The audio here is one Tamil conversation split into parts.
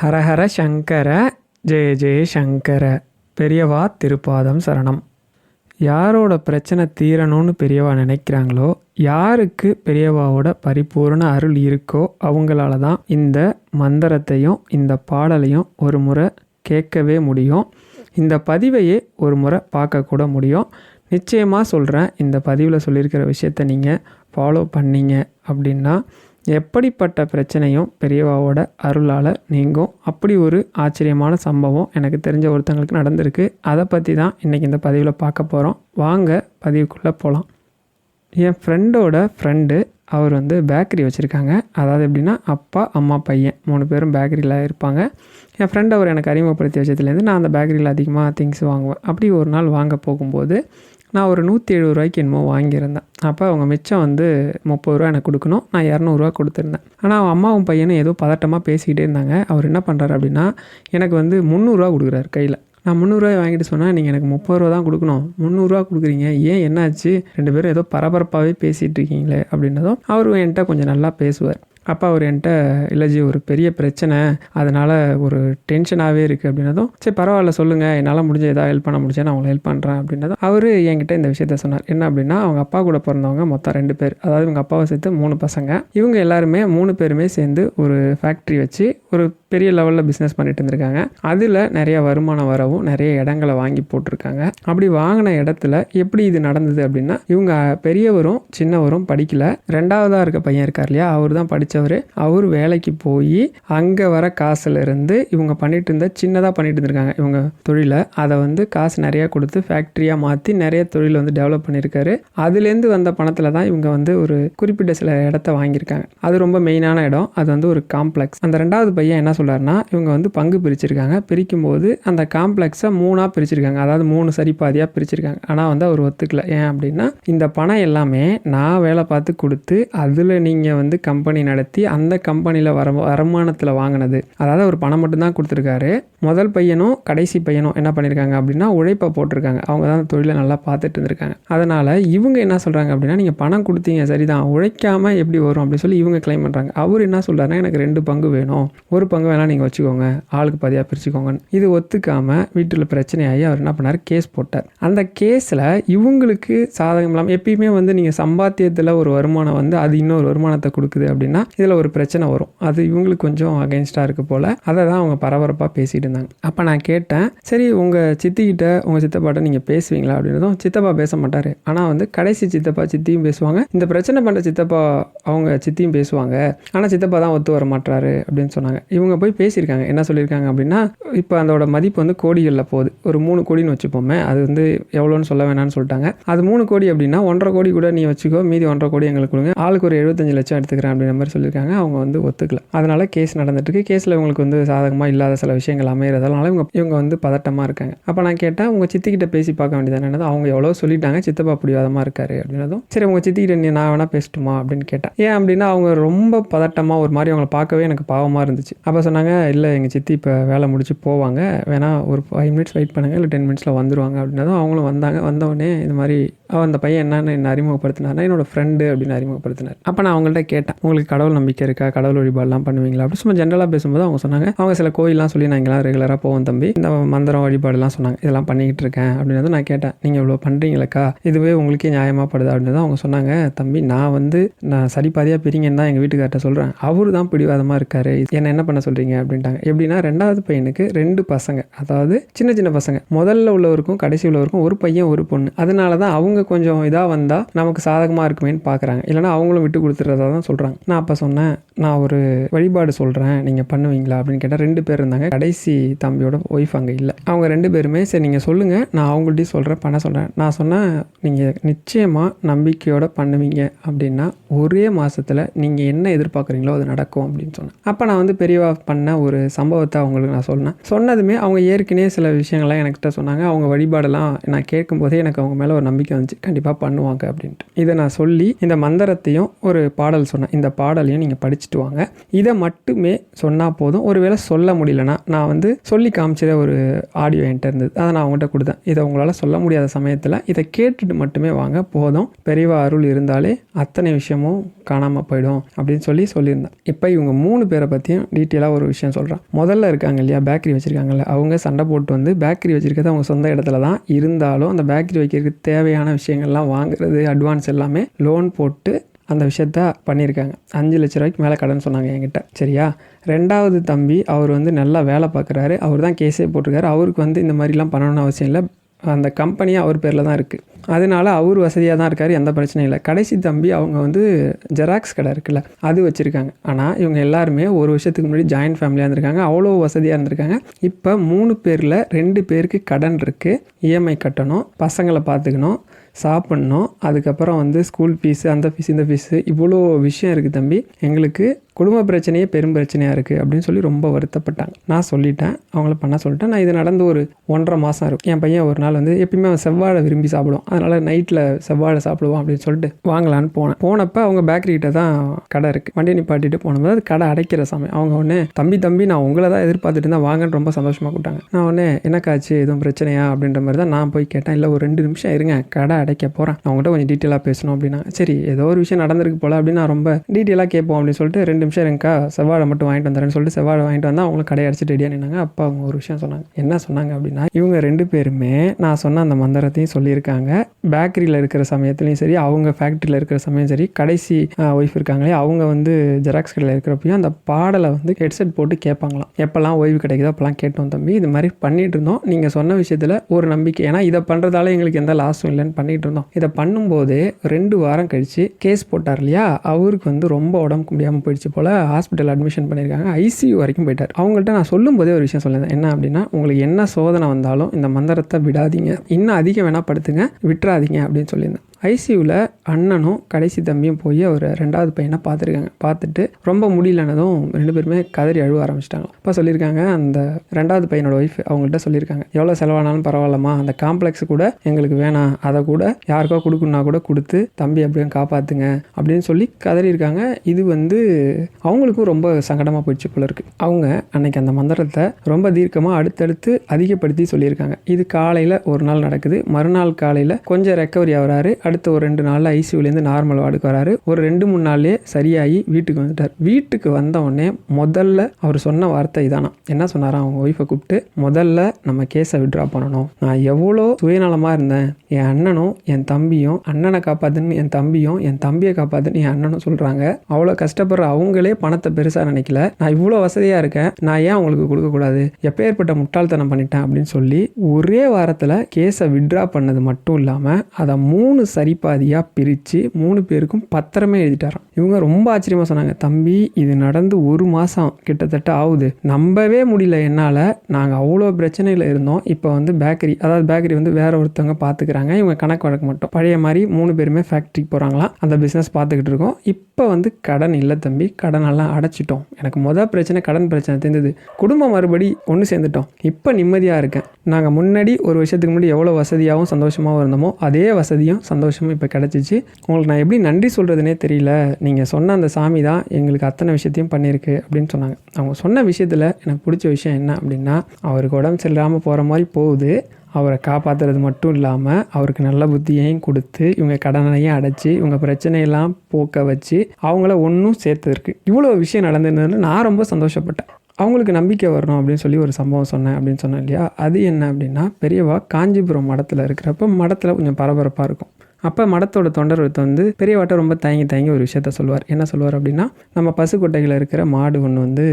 ஹரஹர சங்கர ஜெய ஜெய சங்கர. பெரியவா திருப்பாதம் சரணம். யாரோட பிரச்சனை தீரணும்னு பெரியவா நினைக்கிறாங்களோ யாருக்கு பெரியவாவோட பரிபூர்ண அருள் இருக்கோ அவங்களால தான் இந்த மந்திரத்தையும் இந்த பாடலையும் ஒரு முறை கேட்கவே முடியும். இந்த பதிவையே ஒரு முறை பார்க்கக்கூட முடியும். நிச்சயமாக சொல்கிறேன் இந்த பதிவில் சொல்லியிருக்கிற விஷயத்த நீங்கள் ஃபாலோ பண்ணீங்க அப்படின்னா எப்படிப்பட்ட பிரச்சனையும் பெரியவாவோட அருளால் நீங்கும். அப்படி ஒரு ஆச்சரியமான சம்பவம் எனக்கு தெரிஞ்ச ஒருத்தங்களுக்கு நடந்திருக்கு. அதை பற்றி தான் இன்றைக்கி இந்த பதிவில் பார்க்க போகிறோம் வாங்க பதிவுக்குள்ளே போகலாம் என் ஃப்ரெண்டோட ஃப்ரெண்டு அவர் வந்து பேக்கரி வச்சுருக்காங்க. அதாவது எப்படின்னா அப்பா அம்மா பையன் மூணு பேரும் பேக்கரியில் இருப்பாங்க. என் ஃப்ரெண்ட் அவர் எனக்கு அறிமுகப்படுத்தி வச்சதுலேருந்து நான் அந்த பேக்கரியில் அதிகமாக திங்ஸ் வாங்குவேன். அப்படி ஒரு நாள் வாங்க போகும்போது நான் ஒரு நூற்றி எழுபது ரூபாய்க்கு என்னமோ வாங்கியிருந்தேன். அப்போ அவங்க மிச்சம் வந்து முப்பது ரூபா எனக்கு கொடுக்கணும். நான் இரநூறுவா கொடுத்துருந்தேன். ஆனால் அவன் அம்மாவும் பையனும் ஏதோ பதட்டமாக பேசிக்கிட்டே இருந்தாங்க. அவர் என்ன பண்ணுறாரு அப்படின்னா எனக்கு வந்து முந்நூறுரூவா கொடுக்குறாரு கையில். நான் முந்நூறுரூவா வாங்கிட்டு சொன்னால் நீங்கள் எனக்கு முப்பது ரூபா தான் கொடுக்கணும். முந்நூறுரூவா கொடுக்குறீங்க. ஏன் என்னாச்சு? ரெண்டு பேரும் ஏதோ பரபரப்பாகவே பேசிகிட்டு இருக்கீங்களே அப்படின்னதும் அவர் என்கிட்ட கொஞ்சம் நல்லா பேசுவார். அப்பா அவர் என்கிட்ட இல்லைஜி ஒரு பெரிய பிரச்சனை. அதனால் ஒரு டென்ஷனாகவே இருக்குது அப்படின்னதும் சரி பரவாயில்ல சொல்லுங்கள் என்னால் முடிஞ்ச ஏதாவது ஹெல்ப் பண்ண முடிஞ்சா நான் அவங்களை ஹெல்ப் பண்ணுறேன் அப்படின்னதும் அவர் என்கிட்ட இந்த விஷயத்த சொன்னார். என்ன அப்படின்னா அவங்க அப்பா கூட பிறந்தவங்க மொத்தம் ரெண்டு பேர். அதாவது இவங்க அப்பாவை சேர்த்து மூணு பசங்க. இவங்க எல்லாருமே மூணு பேருமே சேர்ந்து ஒரு ஃபேக்ட்ரி வச்சு ஒரு பெரிய லெவலில் பிஸ்னஸ் பண்ணிட்டு இருந்திருக்காங்க. அதில் நிறைய வருமானம் வரவும் நிறைய இடங்களை வாங்கி போட்டிருக்காங்க. அப்படி வாங்கின இடத்துல எப்படி இது நடந்தது அப்படின்னா இவங்க பெரியவரும் சின்னவரும் படிக்கல. ரெண்டாவதாக இருக்க பையன் இருக்கார் இல்லையா அவர் தான் படித்தவர் அவர் வேலைக்கு போய் அங்கே வர காசுலேருந்து இவங்க பண்ணிட்டு இருந்த சின்னதாக பண்ணிட்டு இருந்திருக்காங்க இவங்க தொழிலை அதை வந்து காசு நிறையா கொடுத்து ஃபேக்ட்ரியாக மாற்றி நிறைய தொழில் வந்து டெவலப் பண்ணியிருக்காரு அதுலேருந்து வந்த பணத்தில் தான் இவங்க வந்து ஒரு குறிப்பிட்ட சில இடத்த வாங்கியிருக்காங்க. அது ரொம்ப மெயினான இடம். அது வந்து ஒரு காம்ப்ளெக்ஸ் அந்த ரெண்டாவது பையன் என்ன சொல்றாருன்னா இவங்க வந்து பங்கு பிரிச்சிருக்காங்க. பிரிக்கும் போது அந்த காம்ப்ளெக்ஸை மூணாக பிரிச்சிருக்காங்க. அதாவது மூணு சரிபாதியாக பிரிச்சிருக்காங்க. ஆனால் வந்து அவர் ஒத்துக்கல. ஏன் அப்படின்னா இந்த பணம் எல்லாமே நான் வேலை பார்த்து கொடுத்து அதில் நீங்கள் வந்து கம்பெனி நடத்தி அந்த கம்பெனியில் வர வருமானத்தில் வாங்கினது. அதாவது அவர் பணம் மட்டும்தான் கொடுத்துருக்காரு. முதல் பையனும் கடைசி பையனும் என்ன பண்ணியிருக்காங்க அப்படின்னா உழைப்பை போட்டிருக்காங்க. அவங்க தான் அந்த தொழிலை நல்லா பார்த்துட்டு இருந்திருக்காங்க. அதனால் இவங்க என்ன சொல்கிறாங்க அப்படின்னா நீங்கள் பணம் கொடுத்தீங்க சரிதான். உழைக்காமல் எப்படி வரும்? அப்படின்னு சொல்லி இவங்க கிளைம் பண்ணுறாங்க அவர் என்ன சொல்கிறாருன்னா எனக்கு ரெண்டு பங்கு வேணும். ஒரு பங்கு வேணால் நீங்கள் வச்சுக்கோங்க. ஆளுக்கு பாதியாக பிரிச்சுக்கோங்கன்னு. இது ஒத்துக்காமல் வீட்டில் பிரச்சனையாகி அவர் என்ன பண்ணார்? கேஸ் போட்டார். அந்த கேஸில் இவங்களுக்கு சாதகம் இல்லாமல் எப்பயுமே வந்து நீங்கள் சம்பாத்தியத்தில் ஒரு வருமானம் வந்து அது இன்னொரு வருமானத்தை கொடுக்குது அப்படின்னா இதில் ஒரு பிரச்சனை வரும். அது இவங்களுக்கு கொஞ்சம் அகைன்ஸ்டாக இருக்குது போல். அதை தான் அவங்க பரபரப்பாக பேசிகிட்டு இருந்தாங்க. அப்போ நான் கேட்டேன் சரி உங்கள் சித்திக்கிட்ட உங்கள் சித்தப்பாட்ட நீங்கள் பேசுவீங்களா? அப்படின்றதும் சித்தப்பா பேச மாட்டார். ஆனால் வந்து கடைசி சித்தப்பா சித்தியும் பேசுவாங்க. இந்த பிரச்சனை பண்ணுற சித்தப்பா அவங்க சித்தியும் பேசுவாங்க. ஆனால் சித்தப்பா தான் ஒத்து வர மாட்டாரு அப்படின்னு சொன்னாங்க. இவங்க போய் பேசியிருக்காங்க. என்ன சொல்லியிருக்காங்க அப்படின்னா இப்போ அதோட மதிப்பு வந்து கோடிகளில் போகுது. ஒரு மூணு கோடின்னு வச்சுப்போமே அது வந்து எவ்வளோன்னு சொல்ல வேணாம்னு சொல்லிட்டாங்க. அது மூணு கோடி அப்படின்னா ஒன்றரை கோடி கூட நீ வச்சுக்கோ. மீதி ஒன்றரை கோடி எங்களுக்கு கொடுங்க. ஆளுக்கு ஒரு எழுபத்தஞ்சு லட்சம் எடுத்துக்கிறேன். அப்படின்ற மாதிரி சொல்லியிருக்காங்க. அவங்க வந்து ஒத்துக்கல. அதனால கேஸ் நடந்துட்டு இருக்கு கேஸில் இவங்களுக்கு வந்து சாதகமாக இல்லாத சில விஷயங்கள் அமைகிறதுனால இவங்க இவங்க வந்து பதட்டமாக இருக்காங்க. அப்போ நான் கேட்டேன் உங்கள் சித்திக்கிட்ட பேசி பார்க்க வேண்டியது என்னது? அவங்க எவ்வளோ சொல்லிட்டாங்க. சித்தப்பா பிடிவாதமாக இருக்காரு அப்படின்னதும் சரி உங்கள் சித்திக்கிட்ட நீ நான் வேணால் பேசட்டுமா? அப்படின்னு கேட்டேன். ஏன் அப்படின்னா அவங்க ரொம்ப பதட்டமாக ஒரு மாதிரி அவங்கள பார்க்கவே எனக்கு பாவமாக இருந்துச்சு. அப்போ சொன்னாங்க இல்லை எங்கள் சித்தி இப்போ வேலை முடிச்சு போவாங்க. வேணால் ஒரு ஃபைவ் மினிட்ஸ் வெயிட் பண்ணுங்க. இல்லை டென் மினிட்ஸில் வந்துருவாங்க. அப்படின்னதும் அவங்களும் வந்தாங்க. வந்தவொடனே இந்த மாதிரி அவன் அந்த பையன் என்னன்னு என்ன அறிமுகப்படுத்தினார்னா என்னோட ஃப்ரெண்டு அப்படின்னு அறிமுகப்படுத்தினார். அப்போ நான் அவங்கள்ட்ட கேட்டேன் உங்களுக்கு கடவுள் நம்பிக்கை இருக்கா? கடவுள் வழிபாடுலாம் பண்ணுவீங்களா? அப்படி சும்மா ஜென்ரலாக பேசும்போது அவங்க சொன்னாங்க. அவங்க சில கோயிலெலாம் சொல்லி நான் இங்கெல்லாம் ரெகுலராக போவோம் தம்பி. இந்த மந்திரம் வழிபாடுலாம் சொன்னாங்க. இதெல்லாம் பண்ணிக்கிட்டு இருக்கேன் அப்படின்னு நான் கேட்டேன். நீங்கள் இவ்வளோ பண்ணுறீங்களக்கா இதுவே உங்களுக்கே நியாயமாகப்படுது அப்படின்னு அப்படின்னு அவங்க சொன்னாங்க. தம்பி நான் வந்து நான் சரிபாதியாக பிரிங்கன்னு தான் எங்கள் வீட்டுக்கார்ட்ட சொல்கிறேன் அவர் தான் பிடிவாதமாக இருக்கார். என்ன என்ன பண்ண சொல்கிறீங்க அப்படின்ட்டாங்க. எப்படின்னா ரெண்டாவது பையனுக்கு ரெண்டு பசங்க. அதாவது சின்ன சின்ன பசங்க. முதல்ல உள்ளவருக்கும் கடைசி உள்ளவருக்கும் ஒரு பையன் ஒரு பொண்ணு. அதனால தான் அவங்க கொஞ்சம் இதாக வந்தால் நமக்கு சாதகமாக இருக்குமேன்னு பார்க்குறாங்க இல்லைனா அவங்களும் விட்டு கொடுத்துறதா தான் சொல்கிறாங்க நான் அப்போ சொன்னேன். நான் ஒரு வழிபாடு சொல்கிறேன் நீங்கள் பண்ணுவீங்களா? அப்படின்னு கேட்டால் ரெண்டு பேர் இருந்தாங்க. கடைசி தம்பியோட ஒய்ஃப் அங்கே இல்லை. அவங்க ரெண்டு பேருமே சரி நீங்கள் சொல்லுங்கள் நான் அவங்கள்ட்டையும் சொல்கிறேன் பண்ண சொல்கிறேன் நான் சொன்னேன் நீங்கள் நிச்சயமாக நம்பிக்கையோட பண்ணுவீங்க அப்படின்னா ஒரே மாதத்தில் நீங்கள் என்ன எதிர்பார்க்குறீங்களோ அது நடக்கும் அப்படின்னு சொன்னேன். அப்போ நான் வந்து பெரியவா பண்ண ஒரு சம்பவத்தை அவங்களுக்கு நான் சொன்னேன். சொன்னதுமே அவங்க ஏற்கனவே சில விஷயங்கள்லாம் எனக்கிட்ட சொன்னாங்க. அவங்க வழிபாடெல்லாம் நான் கேட்கும்போதே எனக்கு அவங்க மேலே ஒரு நம்பிக்கை வந்துச்சு. கண்டிப்பாக பண்ணுவாங்க அப்படின்ட்டு. இதை நான் சொல்லி இந்த மந்திரத்தையும் ஒரு பாடல் சொன்னேன். இந்த பாடல் பாடலையும் நீங்கள் படிச்சுட்டு வாங்க. இதை மட்டுமே சொன்னால் போதும். ஒருவேளை சொல்ல முடியலன்னா நான் வந்து சொல்லி காமிச்சத ஒரு ஆடியோ என்கிட்ட இருந்தது. அதை நான் அவங்ககிட்ட கொடுத்தேன். இதை உங்களால் சொல்ல முடியாத சமயத்தில் இதை கேட்டுட்டு மட்டுமே வாங்க. போதும். பெரியவா அருள் இருந்தாலே அத்தனை விஷயமும் காணாமல் போயிடும் அப்படின்னு சொல்லி சொல்லியிருந்தேன். இப்போ இவங்க மூணு பேரை பற்றியும் டீட்டெயிலாக ஒரு விஷயம் சொல்கிறேன் முதல்ல இருக்காங்க இல்லையா பேக்கரி வச்சுருக்காங்கல்ல அவங்க சண்டை போட்டு வந்து பேக்கரி வச்சுருக்கிறது அவங்க சொந்த இடத்துல தான். இருந்தாலும் அந்த பேக்கரி வைக்கிறதுக்கு தேவையான விஷயங்கள்லாம் வாங்குறது அட்வான்ஸ் எல்லாமே லோன் போட்டு அந்த விஷயத்த பண்ணியிருக்காங்க. அஞ்சு லட்ச ரூபாய்க்கு மேலே கடன் சொன்னாங்க என்கிட்ட. சரியா? ரெண்டாவது தம்பி அவர் வந்து நல்லா வேலை பார்க்குறாரு. அவர் தான் கேஸே போட்டிருக்காரு. அவருக்கு வந்து இந்த மாதிரிலாம் பண்ணணும்னு அவசியம் இல்லை. அந்த கம்பெனி அவர் பேரில் தான் இருக்குது அதனால அவர் வசதியாக தான் இருக்கார். எந்த பிரச்சனையும் இல்லை. கடைசி தம்பி அவங்க வந்து ஜெராக்ஸ் கடை இருக்குல்ல அது வச்சுருக்காங்க. ஆனால் இவங்க எல்லாருமே ஒரு வருஷத்துக்கு முன்னாடி ஜாயின்ட் ஃபேமிலியாக இருந்திருக்காங்க. அவ்வளோ வசதியாக இருந்திருக்காங்க. இப்போ மூணு பேரில் ரெண்டு பேருக்கு கடன் இருக்குது இஎம்ஐ கட்டணும். பசங்களை பார்த்துக்கணும். சாப்பிட்ணும். அதுக்கப்புறம் வந்து ஸ்கூல் ஃபீஸு அந்த ஃபீஸ் இந்த ஃபீஸு இவ்வளோ விஷயம் இருக்குது தம்பி. எங்களுக்கு குடும்ப பிரச்சனையே பெரும் பிரச்சனையாக இருக்குது அப்படின்னு சொல்லி ரொம்ப வருத்தப்பட்டாங்க. நான் சொல்லிட்டேன். அவங்கள பண்ண சொல்லிட்டேன். நான் இது நடந்து ஒரு ஒன்றரை மாதம் இருக்கும். என் பையன் ஒரு நாள் வந்து எப்பயுமே அவன் செவ்வாழை விரும்பி சாப்பிடுவான். அதனால் நைட்டில் செவ்வாழை சாப்பிடுவான் அப்படின்னு சொல்லிட்டு வாங்கலான்னு போனேன். போனப்போ அவங்க பேக்கரி கிட்ட தான் கடை இருக்குது வண்டியை நிப்பாட்டிட்டு போனபோது அது கடை அடைக்கிற சமயம். அவங்க ஒன்று தம்பி தம்பி நான் உங்களை தான் எதிர்பார்த்துட்டு இருந்தால் வாங்கன்னு ரொம்ப சந்தோஷமாக கூப்பிட்டாங்க. நான் ஒன்று என்னக்காச்சு எதுவும் பிரச்சனையா? அப்படின்ற மாதிரி தான் நான் போய் கேட்டேன். இல்லை ஒரு ரெண்டு நிமிஷம் இருங்க. கடை அடைக்க போகிறேன் அவங்ககிட்ட கொஞ்சம் டீட்டெயிலாக பேசணும் அப்படின்னா. சரி ஏதோ ஒரு விஷயம் நடந்திருக்கு போல அப்படின்னு நான் ரொம்ப டீட்டெயிலாக கேட்போம் அப்படின்னு சொல்லிட்டு ரெண்டு நிமிஷம் இருங்கக்கா செவ்வாழை மட்டும் வாங்கிட்டு வந்துறேன்னு சொல்லிட்டு செவ்வாழை வாங்கிட்டு வந்தால் அவங்களும் கடை அடிச்சுட்டு ரெடியாக நின்னாங்க அப்போ அவங்க ஒரு விஷயம் சொன்னாங்க. என்ன சொன்னாங்க அப்படின்னா இவங்க ரெண்டு பேருமே நான் சொன்ன அந்த மந்திரத்தையும் சொல்லியிருக்காங்க. பேக்கரியில் இருக்கிற சமயத்துலையும் சரி அவங்க ஃபேக்ட்ரியில் இருக்கிற சமயம் சரி கடைசி ஒய்ஃப் இருக்காங்களே அவங்க வந்து ஜெராக்ஸ் கடையில் இருக்கிறப்பையும் அந்த பாடலை வந்து ஹெட்செட் போட்டு கேட்பாங்களாம். எப்போல்லாம் ஓய்வு கிடைக்குதோ அப்போல்லாம் கேட்டோம் தம்பி. இது மாதிரி பண்ணிட்டு இருந்தோம். நீங்கள் சொன்ன விஷயத்தில் ஒரு நம்பிக்கை. ஏன்னா இதை பண்ணுறதால எங்களுக்கு எந்த லாஸும் இல்லைன்னு பண்ணிட்டு இருந்தோம். இதை பண்ணும்போது ரெண்டு வாரம் கழித்து கேஸ் போட்டார் இல்லையா? அவருக்கு வந்து ரொம்ப உடம்புக்கு முடியாமல் போயிடுச்சு. போல் ஹாஸ்பிட்டல் அட்மிஷன் பண்ணியிருக்காங்க. ஐசியூ வரைக்கும் போயிட்டார். அவங்கள்ட்ட நான் சொல்லும் போதே ஒரு விஷயம் சொல்லியிருந்தேன். என்ன அப்படின்னா உங்களுக்கு என்ன சோதனை வந்தாலும் இந்த மந்திரத்தை விடாதீங்க. இன்னும் அதிகம் வேணால் படுத்துங்க. விட்டுறாதீங்க அப்படின்னு சொல்லியிருந்தேன். ஐசியூவில் அண்ணனும் கடைசி தம்பியும் போய் அவர் ரெண்டாவது பையனை பார்த்துருக்காங்க. பார்த்துட்டு ரொம்ப முடியலனதும் ரெண்டு பேருமே கதறி அழுவ ஆரம்பிச்சிட்டாங்க. அப்போ சொல்லியிருக்காங்க அந்த ரெண்டாவது பையனோட ஒய்ஃப் அவங்கள்ட்ட சொல்லியிருக்காங்க. எவ்வளோ செலவானாலும் பரவாயில்லம்மா அந்த காம்ப்ளெக்ஸ் கூட எங்களுக்கு வேணாம். அதை கூட யாருக்கோ கொடுக்கணுன்னா கூட கொடுத்து தம்பி அப்படியே காப்பாற்றுங்க அப்படின்னு சொல்லி கதறி இருக்காங்க இது வந்து அவங்களுக்கும் ரொம்ப சங்கடமாக போயிடுச்சு போல இருக்கு. அவங்க அன்னைக்கு அந்த மந்திரத்தை ரொம்ப தீர்க்கமாக அடுத்தடுத்து அதிகப்படுத்தி சொல்லியிருக்காங்க. இது காலையில் ஒரு நாள் நடக்குது. மறுநாள் காலையில் கொஞ்சம் ரெக்கவரி ஆகிறாரு. அடுத்த ஒரு ரெண்டு நாளில் ஐசியூலேருந்து நார்மல் வார்டுக்கு வராரு. ஒரு ரெண்டு மூணு நாள்லேயே சரியாகி வீட்டுக்கு வந்துட்டார். வீட்டுக்கு வந்த உடனே முதல்ல அவர் சொன்ன வார்த்தை இதானா? என்ன சொன்னாராம் அவங்க ஒய்ஃபை கூப்பிட்டு முதல்ல நம்ம கேஸை விட்ரா பண்ணணும். நான் எவ்வளோ சுயநலமாக இருந்தேன். என் அண்ணனும் என் தம்பியும் அண்ணனை காப்பாத்துன்னு என் தம்பியும் என் தம்பியை காப்பாத்துன்னு என் அண்ணனும் சொல்கிறாங்க அவ்வளோ கஷ்டப்படுற அவங்களே பணத்தை பெருசாக நினைக்கல. நான் இவ்வளோ வசதியாக இருக்கேன். நான் ஏன் அவங்களுக்கு கொடுக்கக்கூடாது எப்பேற்பட்ட முட்டாள்தனம் பண்ணிட்டேன். அப்படின்னு சொல்லி ஒரே வாரத்தில் கேஸை விட்ரா பண்ணது மட்டும் இல்லாமல் அதை மூணு சரிபாதியாக பிரித்து மூணு பேருக்கும் பத்திரமே எழுதிட்டாராம். இவங்க ரொம்ப ஆச்சரியமாக சொன்னாங்க தம்பி இது நடந்து ஒரு மாதம் கிட்டத்தட்ட ஆகுது. நம்பவே முடியல என்னால். நாங்கள் அவ்வளோ பிரச்சனையில் இருந்தோம். இப்போ வந்து பேக்கரி அதாவது பேக்கரி வந்து வேற ஒருத்தவங்க பார்த்துக்கிறாங்க இவங்க கணக்கு வழக்கு மட்டும். பழைய மாதிரி மூணு பேருமே ஃபேக்ட்ரிக்கு போகிறாங்களாம் அந்த பிஸ்னஸ் பார்த்துக்கிட்டு இருக்கோம். இப்போ வந்து கடன் இல்லை தம்பி. கடனெல்லாம் அடைச்சிட்டோம். எனக்கு மொதல் பிரச்சனை கடன் பிரச்சனை தெரிஞ்சது. குடும்பம் மறுபடி ஒன்று சேர்ந்துட்டோம். இப்போ நிம்மதியாக இருக்கேன். நாங்கள் முன்னாடி ஒரு வருஷத்துக்கு முன்னாடி எவ்வளோ வசதியாகவும் சந்தோஷமாகவும் இருந்தோமோ அதே வசதியும் சந்தோஷம் சந்தோஷமும் இப்போ கிடச்சிச்சு. உங்களுக்கு நான் எப்படி நன்றி சொல்கிறதுனே தெரியல. நீங்கள் சொன்ன அந்த சாமி தான் எங்களுக்கு அத்தனை விஷயத்தையும் பண்ணியிருக்கு அப்படின்னு சொன்னாங்க. அவங்க சொன்ன விஷயத்தில் எனக்கு பிடிச்ச விஷயம் என்ன அப்படின்னா அவருக்கு உடம்பு சரியில்லாமல் போகிற மாதிரி போகுது. அவரை காப்பாற்றுறது மட்டும் இல்லாமல் அவருக்கு நல்ல புத்தியையும் கொடுத்து இவங்க கடனையும் அடைச்சி இவங்க பிரச்சனையெல்லாம் போக்க வச்சு அவங்கள ஒன்றும் சேர்த்துருக்கு இவ்வளோ விஷயம் நடந்திருந்ததுன்னு நான் ரொம்ப சந்தோஷப்பட்டேன். அவங்களுக்கு நம்பிக்கை வரணும் அப்படின்னு சொல்லி ஒரு சம்பவம் சொன்னேன் அப்படின்னு சொன்னேன் இல்லையா? அது என்ன அப்படின்னா பெரியவா காஞ்சிபுரம் மடத்தில் இருக்கிறப்ப மடத்தில் கொஞ்சம் பரபரப்பாக இருக்கும். அப்போ மடத்தோட தொண்டர் வந்து பெரியவாட்ட ரொம்ப தயங்கி தயங்கி ஒரு விஷயத்த சொல்லுவார் என்ன சொல்லுவார் அப்படின்னா நம்ம பசுக்கொட்டையில் இருக்கிற மாடு ஒன்று வந்து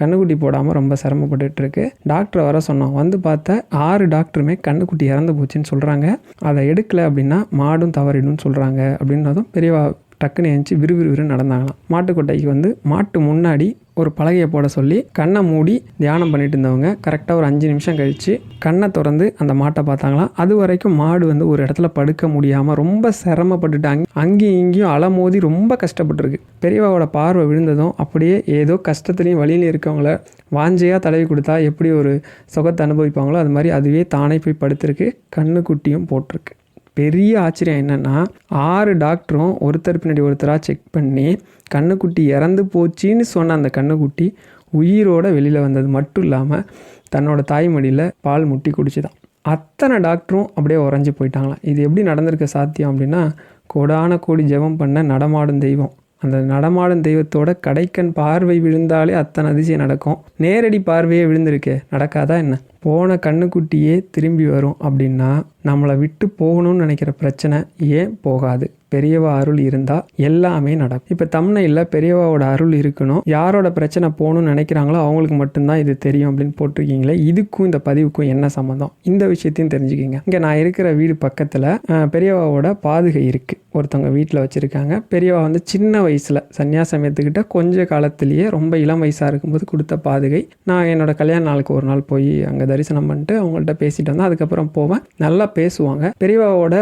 கண்ணுக்குட்டி போடாமல் ரொம்ப சிரமப்பட்டுட்டு இருக்கு டாக்டரை வர சொன்னோம். வந்து பார்த்தா ஆறு டாக்டருமே கண்ணுக்குட்டி இறந்து போச்சுன்னு சொல்கிறாங்க அதை எடுக்கல அப்படின்னா மாடும் தவறிடும்னு சொல்கிறாங்க அப்படின்னதும் பெரியவா டக்குன்னு எழுந்துச்சு விறுவிறுவிறு நடந்தாங்களாம். மாட்டுக்கொட்டைக்கு வந்து மாட்டு முன்னாடி ஒரு பலகையை போட சொல்லி கண்ணை மூடி தியானம் பண்ணிட்டு இருந்தவங்க. கரெக்டாக ஒரு அஞ்சு நிமிஷம் கழித்து கண்ணை திறந்து அந்த மாட்டை பார்த்தாங்களாம் அது வரைக்கும் மாடு வந்து ஒரு இடத்துல படுக்க முடியாமல் ரொம்ப சிரமப்பட்டுட்டாங்க அங்கேயும் இங்கேயும் அலமோதி ரொம்ப கஷ்டப்பட்டுருக்கு. பெரியவாவோட பார்வை விழுந்ததும் அப்படியே ஏதோ கஷ்டத்துலேயும் வழியில இருக்கவங்கள வாஞ்சையாக தடவி கொடுத்தா எப்படி ஒரு சுகத்தை அனுபவிப்பாங்களோ அது மாதிரி அதுவே தானே போய் படுத்திருக்கு. கண்ணுக்குட்டியும் போட்டிருக்கு. பெரிய ஆச்சரியம் என்னென்னா ஆறு டாக்டரும் ஒருத்தர் பின்னாடி ஒருத்தராக செக் பண்ணி கண்ணுக்குட்டி இறந்து போச்சின்னு சொன்ன அந்த கண்ணுக்குட்டி உயிரோட வெளியில் வந்தது மட்டும் இல்லாமல் தன்னோட தாய்மடியில் பால் முட்டி குடிச்சுதான். அத்தனை டாக்டரும் அப்படியே உறைஞ்சி போயிட்டாங்களாம். இது எப்படி நடந்திருக்க சாத்தியம் அப்படின்னா கோடான கோடி ஜெபம் பண்ண நடமாடும் தெய்வம். அந்த நடமாடும் தெய்வத்தோட கடைக்கண் பார்வை விழுந்தாலே அத்தனை அதிசயம் நடக்கும். நேரடி பார்வையே விழுந்திருக்கே நடக்காதா என்ன? போன கண்ணுக்குட்டியே திரும்பி வரும் அப்படின்னா நம்மளை விட்டு போகணும்னு நினைக்கிற பிரச்சனை ஏன் போகாது? பெரியவா அருள் இருந்தால் எல்லாமே நடக்கும். இப்போ தமிழில் பெரியவாவோட அருள் இருக்கணும். யாரோட பிரச்சனை போகணும்னு நினைக்கிறாங்களோ அவங்களுக்கு மட்டும்தான் இது தெரியும் அப்படின்னு போட்டிருக்கீங்களே இதுக்கும் இந்த பதிவுக்கும் என்ன சம்மந்தம் இந்த விஷயத்தையும் தெரிஞ்சுக்கிங்க. இங்கே நான் இருக்கிற வீடு பக்கத்தில் பெரியவாவோட பாதுகை இருக்குது ஒருத்தவங்க வீட்டில் வச்சுருக்காங்க. பெரியவா வந்து சின்ன வயசில் சன்னியாசம் எடுத்துக்கிட்ட கொஞ்ச காலத்திலேயே ரொம்ப இளம் வயசாக இருக்கும்போது கொடுத்த பாதுகை. நான் என்னோட கல்யாண நாளுக்கு ஒரு நாள் போய் அங்கே தரிசனம் பண்ணிட்டு அவங்கள்ட்ட பேசிட்டு வந்தேன். அதுக்கப்புறம் போவேன். நல்லா பேசுவாங்க. பெரியவாவோட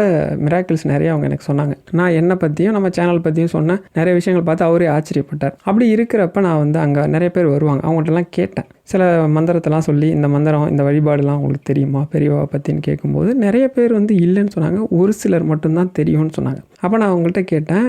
மிராக்கிள்ஸ் நிறைய அவங்க எனக்கு சொன்னாங்க. நான் என்னை பற்றியும் நம்ம சேனல் பற்றியும் சொன்னேன் நிறைய விஷயங்கள் பார்த்து அவரே ஆச்சரியப்பட்டார். அப்படி இருக்கிறப்ப நான் வந்து அங்கே நிறைய பேர் வருவாங்க. அவங்கள்ட்டலாம் கேட்டேன். சில மந்திரத்தெல்லாம் சொல்லி இந்த மந்திரம் இந்த வழிபாடுலாம் உங்களுக்கு தெரியுமா? பெரியவா பற்றின்னு கேட்கும்போது நிறைய பேர் வந்து இல்லைன்னு சொன்னாங்க. ஒரு சிலர் மட்டும்தான் தெரியும்னு சொன்னாங்க. அப்போ நான் அவங்கள்ட்ட கேட்டேன்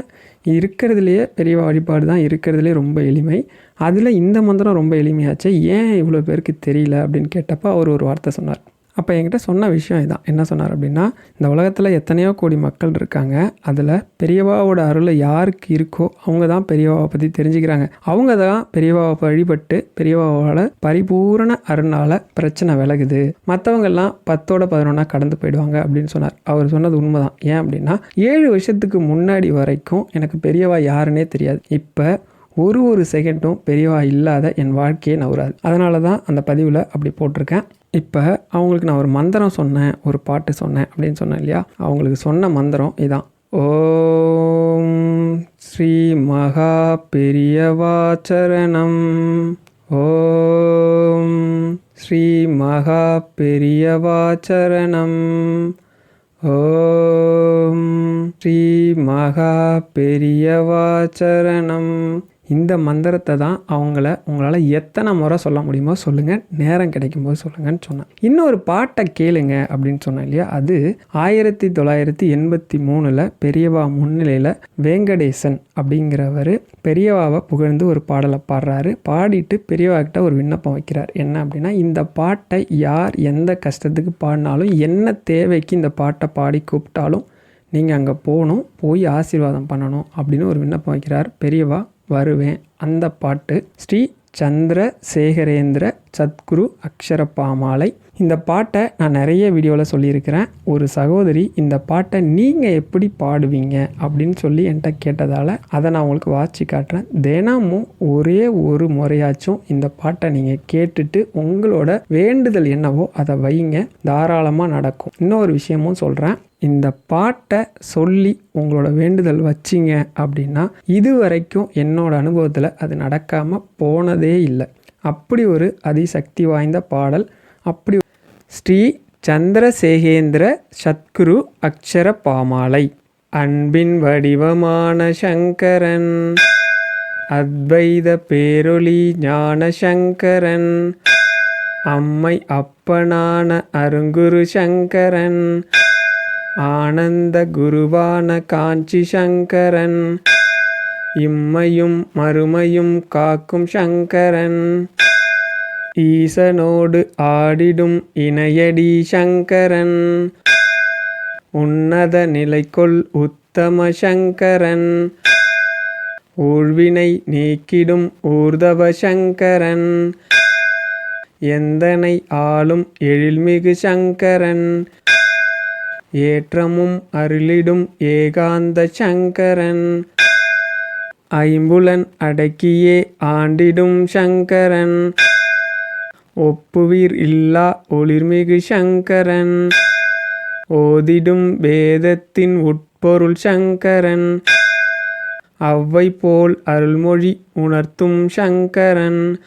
இருக்கிறதுலையே பெரியவா வழிபாடு தான் இருக்கிறதுலே ரொம்ப எளிமை. அதில் இந்த மந்திரம் ரொம்ப எளிமையாச்சு. ஏன் இவ்வளோ பேருக்கு தெரியல? அப்படின்னு கேட்டப்போ அவர் ஒரு வார்த்தை சொன்னார். அப்போ என்கிட்ட சொன்ன விஷயம் இதான். என்ன சொன்னார் அப்படின்னா இந்த உலகத்தில் எத்தனையோ கோடி மக்கள் இருக்காங்க. அதில் பெரியவாவோட அருள் யாருக்கு இருக்கோ அவங்க தான் பெரியவாவை பற்றி தெரிஞ்சுக்கிறாங்க. அவங்க தான் பெரியவாவை வழிபட்டு பெரியவாவோட பரிபூரண அருணால் பிரச்சனை விலகுது. மற்றவங்கெல்லாம் பத்தோட பதினொன்னா கடந்து போயிடுவாங்க அப்படின்னு சொன்னார். அவர் சொன்னது உண்மைதான். ஏன் அப்படின்னா ஏழு வருஷத்துக்கு முன்னாடி வரைக்கும் எனக்கு பெரியவா யாருன்னே தெரியாது. இப்போ ஒரு ஒரு செகண்டும் பெரியவா இல்லாத என் வாழ்க்கையே நவராது அதனால தான் அந்த பதிவில் அப்படி போட்டிருக்கேன். இப்போ அவங்களுக்கு நான் ஒரு மந்திரம் சொன்னேன் ஒரு பாட்டு சொன்னேன் அப்படின்னு சொன்னேன் இல்லையா? அவங்களுக்கு சொன்ன மந்திரம் இதான். ஓம் ஸ்ரீ மகா பெரியவாச்சரணம் ஓம் ஸ்ரீ மகா பெரியவாச்சரணம் ஓம் ஸ்ரீ மகா பெரியவாச்சரணம் இந்த மந்திரத்தை தான் அவங்கள உங்களால் எத்தனை முறை சொல்ல முடியுமோ சொல்லுங்கள் நேரம் கிடைக்கும்போது சொல்லுங்கன்னு சொன்னேன். இன்னொரு பாட்டை கேளுங்க அப்படின்னு சொன்னேன் இல்லையா? அது ஆயிரத்தி தொள்ளாயிரத்தி எண்பத்தி மூணில் பெரியவா முன்னிலையில் வேங்கடேசன் அப்படிங்கிறவர் பெரியவாவை புகழ்ந்து ஒரு பாடலை பாடுறாரு. பாடிட்டு பெரியவா கிட்ட ஒரு விண்ணப்பம் வைக்கிறார். என்ன அப்படின்னா இந்த பாட்டை யார் எந்த கஷ்டத்துக்கு பாடினாலும் என்ன தேவைக்கு இந்த பாட்டை பாடி கூப்பிட்டாலும் நீங்கள் அங்கே போகணும் போய் ஆசீர்வாதம் பண்ணணும் அப்படின்னு ஒரு விண்ணப்பம் வைக்கிறார் பெரியவா. வருவேன். அந்த பாட்டு ஸ்ரீ சந்திர சேகரேந்திர சத்குரு அக்ஷர பாமாலை இந்த பாட்டை நான் நிறைய வீடியோவில் சொல்லியிருக்கிறேன். ஒரு சகோதரி இந்த பாட்டை நீங்கள் எப்படி பாடுவீங்க? அப்படின்னு சொல்லி என்கிட்ட கேட்டதால் அதை நான் உங்களுக்கு வாட்சி காட்டுறேன். தினமும் ஒரே ஒரு முறையாச்சும் இந்த பாட்டை நீங்கள் கேட்டுட்டு உங்களோட வேண்டுதல் என்னவோ அதை வைங்க. தாராளமாக நடக்கும். இன்னொரு விஷயமும் சொல்கிறேன் இந்த பாட்டை சொல்லி உங்களோட வேண்டுதல் வச்சிங்க அப்படின்னா இது வரைக்கும் என்னோட அனுபவத்தில் அது நடக்காமல் போனதே இல்லை. அப்படி ஒரு அதிசக்தி வாய்ந்த பாடல். அப்படி ஸ்ரீ சந்திரசேகேந்திர சத்குரு அக்ஷர பாமாலை. அன்பின் வடிவமான சங்கரன் அத்வைத பேரொளி ஞான சங்கரன் அம்மை அப்பனான அருங்குரு சங்கரன் ஆனந்த குருவான காஞ்சி சங்கரன் இம்மையும் மறுமையும் காக்கும் சங்கரன். ஈசனோடு ஆடிடும் இணையடி சங்கரன். உன்னத நிலைக்குள் உத்தம சங்கரன். ஊழ்வினை நீக்கிடும் ஊர்தவ சங்கரன். எந்தனை ஆளும் எழில்மிகு சங்கரன். ஏற்றமும் அருளிடும் ஏகாந்த சங்கரன். ஐம்புலன் அடக்கியே ஆண்டிடும் சங்கரன். ஒப்புவீர் இல்லா ஒளிர்மிகு சங்கரன். ஓதிடும் வேதத்தின் உட்பொருள் சங்கரன். அவ்வை போல் அருள்மொழி உணர்த்தும் சங்கரன்.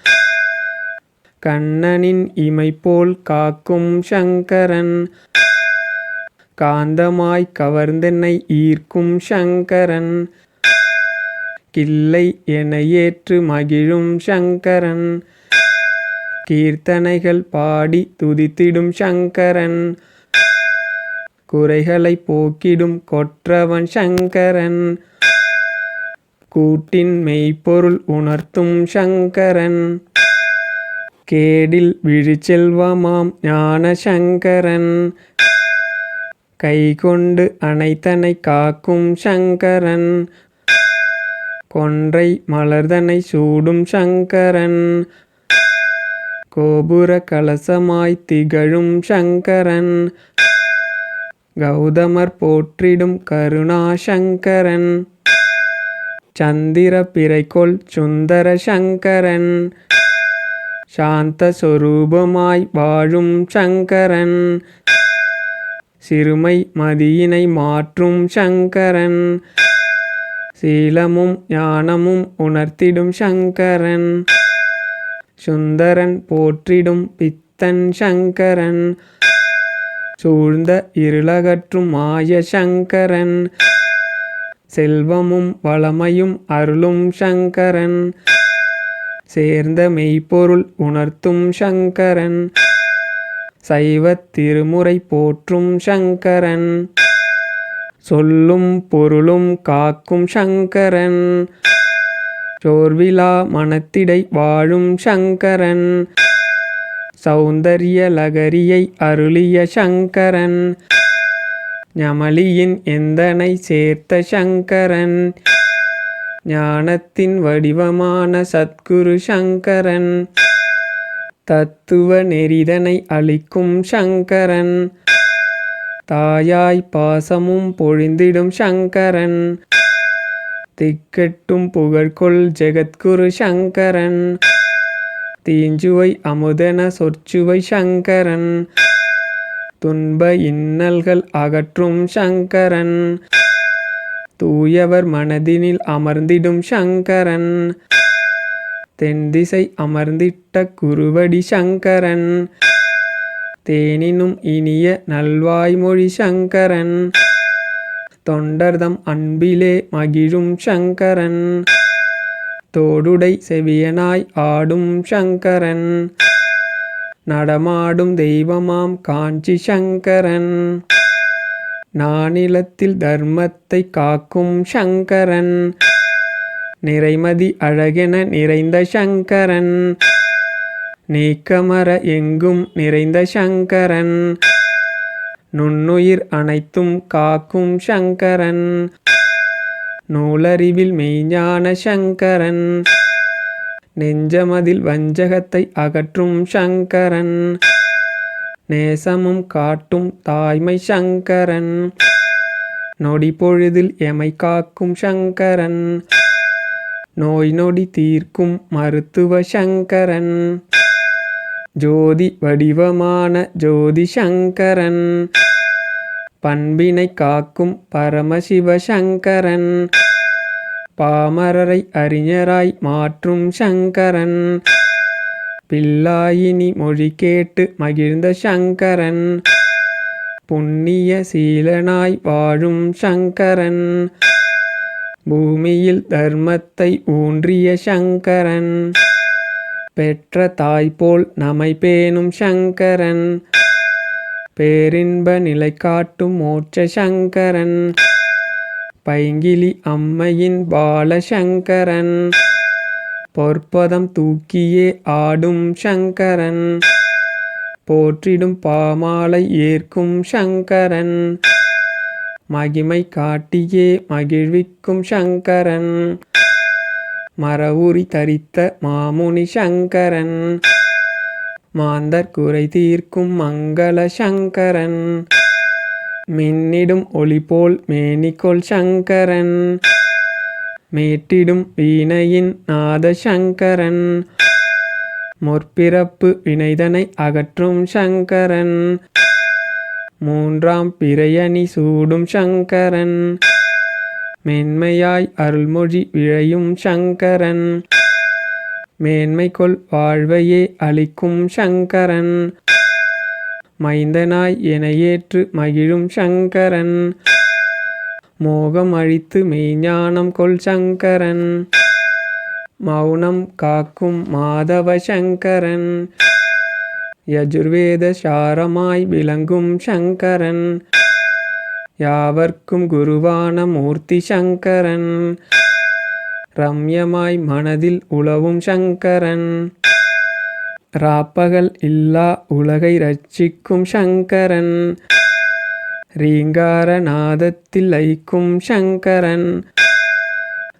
கண்ணனின் இமை போல் காக்கும் சங்கரன். காந்தமாய் கவர்ந்தென்னை ஈர்க்கும் சங்கரன். கிள்ளை என ஏற்று மகிழும் சங்கரன். கீர்த்தனைகள் பாடி துதித்திடும் சங்கரன். குறைகளை போக்கிடும் கொற்றவன் சங்கரன். கூட்டின் மெய்ப்பொருள் உணர்த்தும் சங்கரன். கேடில் விழிச்செல்வமாம் ஞான சங்கரன் கை கொண்டு அனைத்தனை காக்கும் சங்கரன். கொன்றை மலர்தனை சூடும் சங்கரன். கோபுர கலசமாய் திகழும் சங்கரன். கௌதமர் போற்றிடும் கருணா சங்கரன் சந்திர பிறைக்கோள் சுந்தர சங்கரன். சாந்த சொரூபமாய் வாழும் சங்கரன். சிறுமை மதியினை மாற்றும் சங்கரன். சீலமும் ஞானமும் உணர்த்திடும் சங்கரன். சுந்தரன் போற்றிடும் பித்தன் சங்கரன். சூழ்ந்த இருளகற்றும் மாய சங்கரன். செல்வமும் வளமையும் அருளும் சங்கரன். சேர்ந்த மெய்ப்பொருள் உணர்த்தும் சங்கரன். சைவத் திருமுறை போற்றும் சங்கரன். சொல்லும் பொருளும் காக்கும் சங்கரன். சோர்விலா மனத்திடை வாழும் சங்கரன். சௌந்தரிய லகரியை அருளிய சங்கரன். ஞமலியின் எந்தனை சேர்த்த சங்கரன். ஞானத்தின் வடிவமான சத்குரு சங்கரன். தத்துவ நெறிதனை அளிக்கும் சங்கரன். தாயாய் பாசமும் பொழிந்திடும் சங்கரன். திக்கெட்டும் புகழ்கொள் ஜெகத்குரு சங்கரன். தீஞ்சுவை அமுதன சொற்சுவை சங்கரன். துன்ப இன்னல்கள் அகற்றும் சங்கரன். தூயவர் மனதினில் அமர்ந்திடும் சங்கரன். தென்திசை அமர்ந்திட்ட குருவடி சங்கரன். தேனினும் இனிய நல்வாய்மொழி சங்கரன். தொண்டர்தம் அன்பிலே மகிழும் சங்கரன். தோடுடை செவியனாய் ஆடும் சங்கரன். நடமாடும் தெய்வமாம் காஞ்சி சங்கரன். நானிலத்தில் தர்மத்தை காக்கும் சங்கரன். நிறைமதி அழகென நிறைந்த சங்கரன். நீக்கமர எங்கும் நிறைந்த சங்கரன். நுண்ணுயிர் அனைத்தும் காக்கும் சங்கரன். நூலறிவில் மெய்ஞான சங்கரன். நெஞ்சமதில் வஞ்சகத்தை அகற்றும் சங்கரன். நேசமும் காட்டும் தாய்மை சங்கரன். நொடி பொழுதில் எமை காக்கும் சங்கரன். நோய் நொடி தீர்க்கும் மருத்துவ சங்கரன். ஜோதி வடிவமான ஜோதி சங்கரன். பண்பினை காக்கும் பரமசிவ சங்கரன். பாமரரை அறிஞராய் மாற்றும் சங்கரன். பில்லாயினி மொழி கேட்டு மகிழ்ந்த சங்கரன். புண்ணிய சீலனாய் வாழும் சங்கரன். பூமியில் தர்மத்தை ஊன்றிய சங்கரன். பெற்ற தாய்போல் நமை பேணும் சங்கரன். பேரின்ப நிலை காட்டும் மோட்ச சங்கரன். பைங்கிலி அம்மையின் பாலசங்கரன். பொற்பதம் தூக்கியே ஆடும் சங்கரன். போற்றிடும் பாமாலை ஏற்கும் சங்கரன். மகிமை காட்டியே மகிழ்விக்கும் சங்கரன். மரவுரி தரித்த மாமுனி சங்கரன். மாந்தர் குறை தீர்க்கும் மங்கள சங்கரன். மின்னிடும் ஒளி போல் மேனிக்கொள் சங்கரன். மேட்டிடும் வீணையின் நாத சங்கரன். முற்பிறப்பு வினைதனை அகற்றும் சங்கரன். மூன்றாம் பிறையணி சூடும் சங்கரன். மேன்மையாய் அருள்மொழி விழையும் சங்கரன். மேன்மைகொள் வாழ்வையே அளிக்கும் சங்கரன். மைந்தனாய் என ஏற்று மகிழும் சங்கரன். மோகம் அழித்து மெய்ஞானம் கொள் சங்கரன். மௌனம் காக்கும் மாதவ சங்கரன். யஜுர்வேத சாரமாய் விளங்கும் சங்கரன். யாவர்க்கும் குருவான மூர்த்தி சங்கரன். ரம்யமாய் மனதில் உழவும் சங்கரன். ராப்பகல் இல்லா உலகை ரட்சிக்கும் சங்கரன். ரீங்கார நாதத்தில் ஐக்கும் சங்கரன்.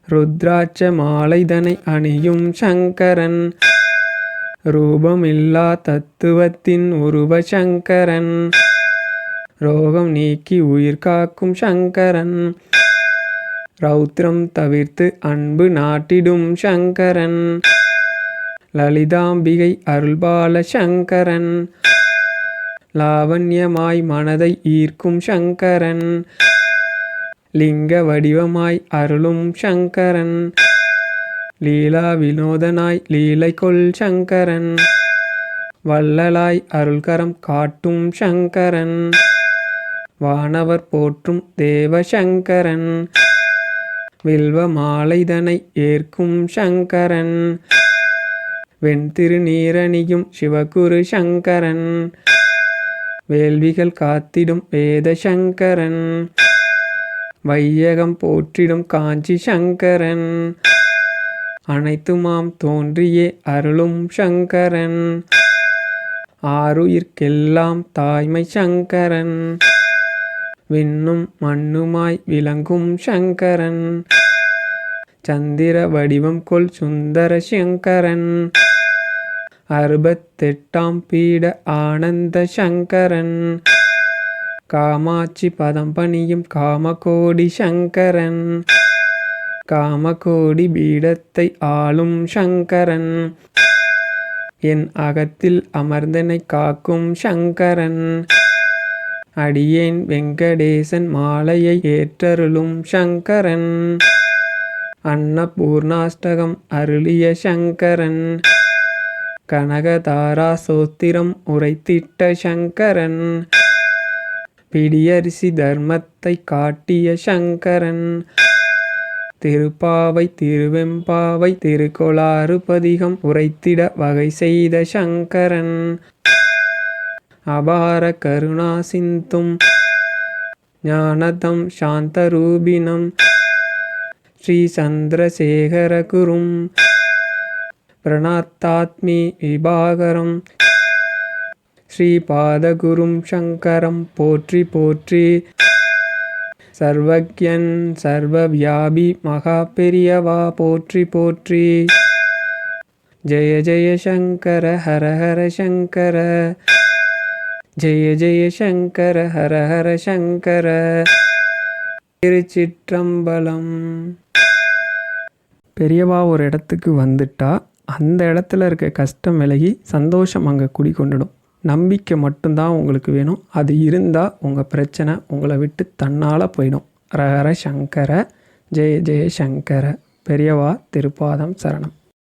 ருத்ராட்ச மாலைதனை அணியும் சங்கரன். ரூபமில்லா தத்துவத்தின் உருவ சங்கரன். ரோகம் நீக்கி உயிர் காக்கும் சங்கரன். ரௌத்ரம் தவிர்த்து அன்பு நாட்டிடும் சங்கரன். லலிதாம்பிகை அருள்பால சங்கரன். லாவண்யமாய் மனதை ஈர்க்கும் சங்கரன். லிங்க வடிவமாய் அருளும் சங்கரன். லீலா வினோதனாய் லீலை கொள் சங்கரன். வள்ளலாய் அருள்கரம் காட்டும் சங்கரன். வானவர் போற்றும் தேவ சங்கரன் வில்வ மாலைதனை ஏற்கும் சங்கரன். வெண்திருநீரணியும் சிவகுரு சங்கரன். வேள்விகள் காத்திடும் வேத சங்கரன். வையகம் போற்றிடும் காஞ்சி சங்கரன். அனைத்துமாம் தோன்றியே அருளும் சங்கரன். ஆருயிர்க்கெல்லாம் தாய்மை சங்கரன். விண்ணும் மண்ணுமாய் விளங்கும் சங்கரன். சந்திர வடிவம் கொள் சுந்தர சங்கரன். அறுபத்தெட்டாம் பீட ஆனந்த சங்கரன். காமாட்சி பதம் பணியும் காமகோடி சங்கரன். காமகோடி பீடத்தை ஆளும் சங்கரன். என் அகத்தில் அமர்ந்தனை காக்கும் சங்கரன். அடியேன் வெங்கடேசன் மாலையை ஏற்றருளும் சங்கரன். அன்னபூர்ணாஷ்டகம் அருளிய சங்கரன். கனகதாரா சோத்திரம் உரைத்திட்ட சங்கரன். பிடியரிசி தர்மத்தை காட்டிய சங்கரன். திருப்பாவை திருவெம்பாவை திருக்கோளாறு பதிகம் உரைத்திட வகை செய்த சங்கரன். அபார கருணா சிந்தும். ஞானதம் சாந்தரூபிணம். ஸ்ரீ சந்திரசேகரகுரும் பிரணாத்தாத்மி விபாகரம். ஸ்ரீபாதகுரும் சங்கரம் போற்றி போற்றி. சர்வக்யன் சர்வவியாபி மகா பெரியவா போற்றி போற்றி. ஜெய ஜெய சங்கர ஹர ஹர சங்கர. ஜெய ஜெய சங்கர ஹர ஹர சங்கர. திருச்சிற்றம்பலம். பெரியவா ஒரு இடத்துக்கு வந்துட்டா அந்த இடத்துல இருக்க கஷ்டம் விலகி சந்தோஷம் அங்கே குடிக்கொண்டுடும் நம்பிக்கை மட்டும்தான் உங்களுக்கு வேணும். அது இருந்தால் உங்கள் பிரச்சனை உங்களை விட்டு தன்னால் போயிடும். ரஹர சங்கர ஜெய ஜெய சங்கர. பெரியவா திருப்பாதம் சரணம்.